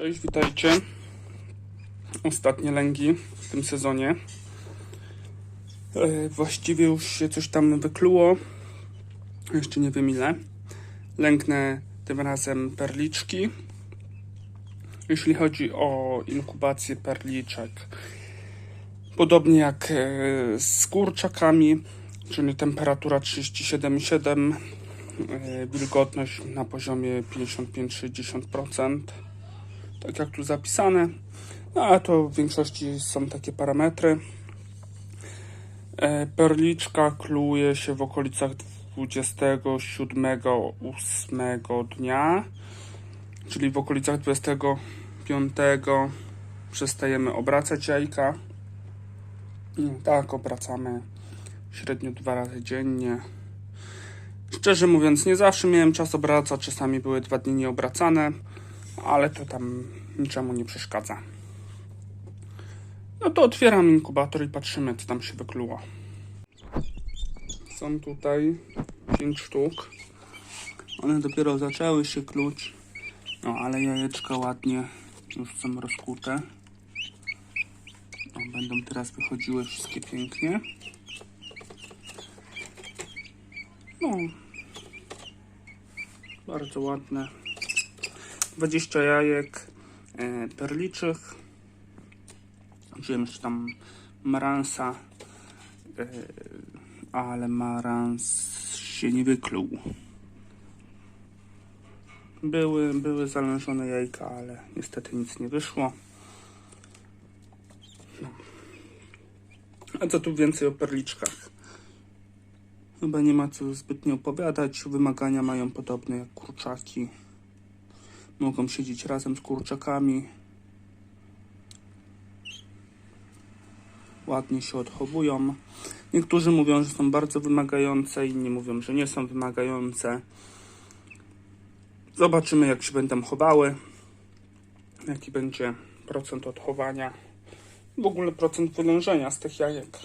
Cześć, witajcie. Ostatnie lęgi w tym sezonie. E, Właściwie już się coś tam wykluło. Jeszcze nie wiem ile. Lęknę tym razem perliczki. Jeśli chodzi o inkubację perliczek, podobnie jak e, z kurczakami, czyli temperatura 37,7, e, wilgotność na poziomie 55-60% tak jak tu zapisane. No a to w większości są takie parametry. E, Perliczka kluje się w okolicach 27-8 dnia, czyli w okolicach 25 przestajemy obracać jajka. I tak obracamy średnio dwa razy dziennie. Szczerze mówiąc, nie zawsze miałem czas obracać, czasami były dwa dni nieobracane ale to tam niczemu nie przeszkadza. No to otwieram inkubator i patrzymy, co tam się wykluło. Są tutaj 5 sztuk. One dopiero zaczęły się kluć. No, ale jajeczka ładnie już są rozkute. O, będą teraz wychodziły wszystkie pięknie. No, bardzo ładne. 20 jajek e, perliczych. Wziąłem jeszcze tam maransa, e, ale marans się nie wykluł. Były, były zalężone jajka, ale niestety nic nie wyszło. No. A co tu więcej o perliczkach? Chyba nie ma co zbytnio opowiadać. Wymagania mają podobne jak kurczaki. Mogą siedzieć razem z kurczakami. Ładnie się odchowują. Niektórzy mówią, że są bardzo wymagające, inni mówią, że nie są wymagające. Zobaczymy, jak się będą chowały. Jaki będzie procent odchowania. W ogóle procent wylężenia z tych jajek.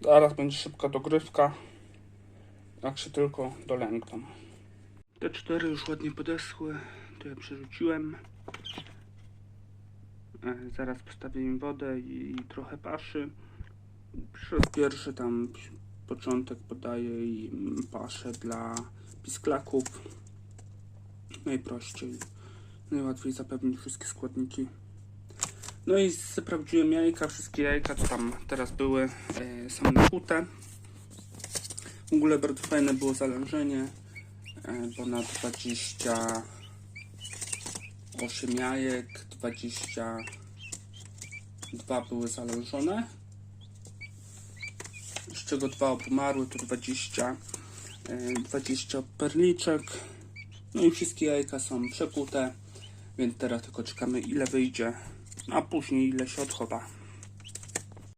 Zaraz będzie szybka dogrywka. Jak się tylko dolęgną. Te cztery już ładnie podeschły. To ja przerzuciłem. E, Zaraz postawię im wodę i trochę paszy. Pierwszy tam początek podaję im paszę dla pisklaków. Najprościej. Najłatwiej zapewnić wszystkie składniki. No i sprawdziłem jajka. Wszystkie jajka, co tam teraz były, e, są nakute. W ogóle bardzo fajne było zalężenie. E, ponad 28 jajek, 22 były zalężone, z czego dwa obumarły, to 20, e, 20 perliczek, no i wszystkie jajka są przekute, więc teraz tylko czekamy ile wyjdzie, a później ile się odchowa.